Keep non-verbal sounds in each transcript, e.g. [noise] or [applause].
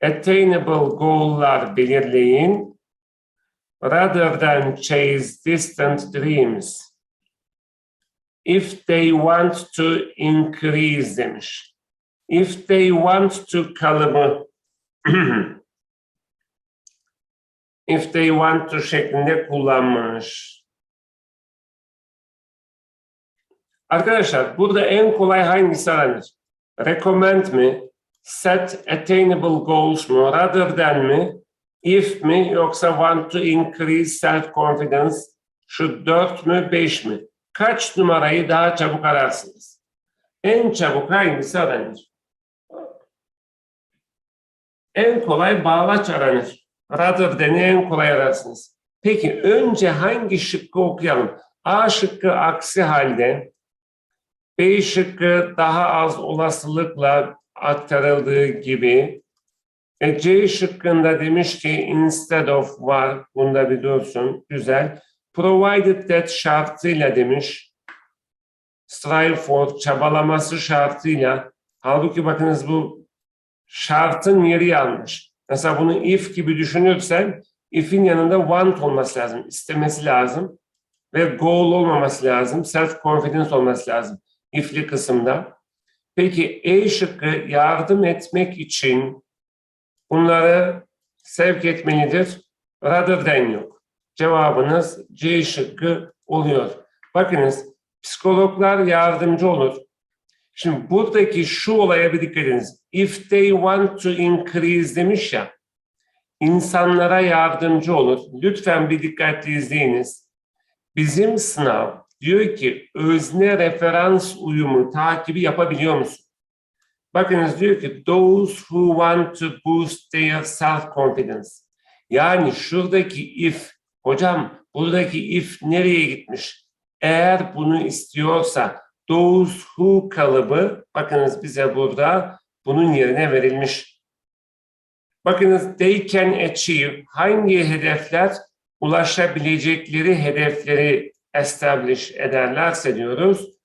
attainable goal'lar belirleyin rather than chase distant dreams. If they want to increase them, If they want to kalıbı [clears throat] if they want to şeklinde kullanmış. Arkadaşlar burada en kolay hangisi aranır? Recommend mi? Set attainable goals mu? Rather than mi? If mi? Yoksa want to increase self confidence? Şu 4 mü 5 mi? Kaç numarayı daha çabuk ararsınız? En çabuk hangisi aranır? En kolay bağlaç aranır. Rather than'i en kolay ararsınız. Peki önce hangi şıkkı okuyalım? A şıkkı aksi halde B şıkkı daha az olasılıkla aktarıldığı gibi e, C şıkkında demiş ki instead of var bunda bir dursun güzel provided that şartıyla demiş strive for çabalaması şartıyla halbuki bakınız bu şartın yeri yanlış. Mesela bunu if gibi düşünürsen if'in yanında want olması lazım, istemesi lazım ve goal olmaması lazım, self confidence olması lazım if'li kısımda. Peki E şıkkı yardım etmek için bunları sevk etmelidir. Rather than yok. Cevabınız C şıkkı oluyor. Bakınız psikologlar yardımcı olur. Şimdi buradaki şu olaya bir dikkat ediniz. If they want to increase demiş ya, insanlara yardımcı olur. Lütfen bir dikkatli izleyiniz. Bizim sınav diyor ki özne referans uyumu takibi yapabiliyor musun? Bakınız diyor ki those who want to boost their self confidence. Yani şuradaki if, hocam buradaki if nereye gitmiş? Eğer bunu istiyorsa those who kalıbı bakınız bize burada bunun yerine verilmiş. Bakınız they can achieve hangi hedefler ulaşabilecekleri hedefleri establish ederlerse diyoruz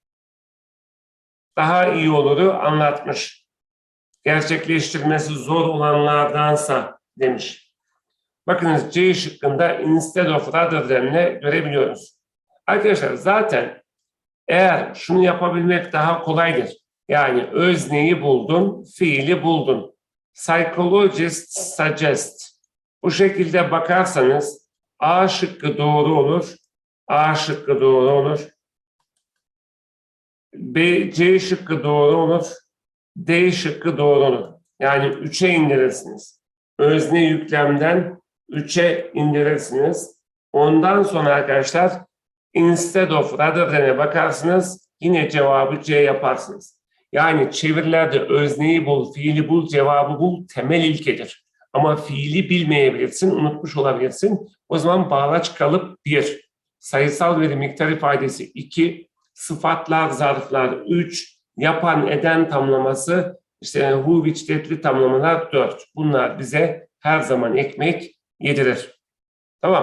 daha iyi oluru anlatmış. Gerçekleştirmesi zor olanlardansa demiş. Bakınız C şıkkında instead of rather than'le görebiliyoruz. Arkadaşlar zaten eğer şunu yapabilmek daha kolaydır. Yani özneyi buldun, fiili buldun. Psychologist suggest. Bu şekilde bakarsanız A şıkkı doğru olur. A şıkkı doğru olur. B, C şıkkı doğru olur. D şıkkı doğru olur. Yani 3'e indirirsiniz. Özne yüklemden 3'e indirirsiniz. Ondan sonra arkadaşlar instead of rather than'e bakarsınız yine cevabı C yaparsınız. Yani çevirilerde özneyi bul, fiili bul, cevabı bul temel ilkedir. Ama fiili bilmeyebilirsin, unutmuş olabilirsin. O zaman bağlaç kalıp 1. Sayısal veri miktar ifadesi 2. Sıfatlar, zarflar 3. Yapan, eden tamlaması işte who, which, that'li tamlamalar 4. Bunlar bize her zaman ekmek yedirir.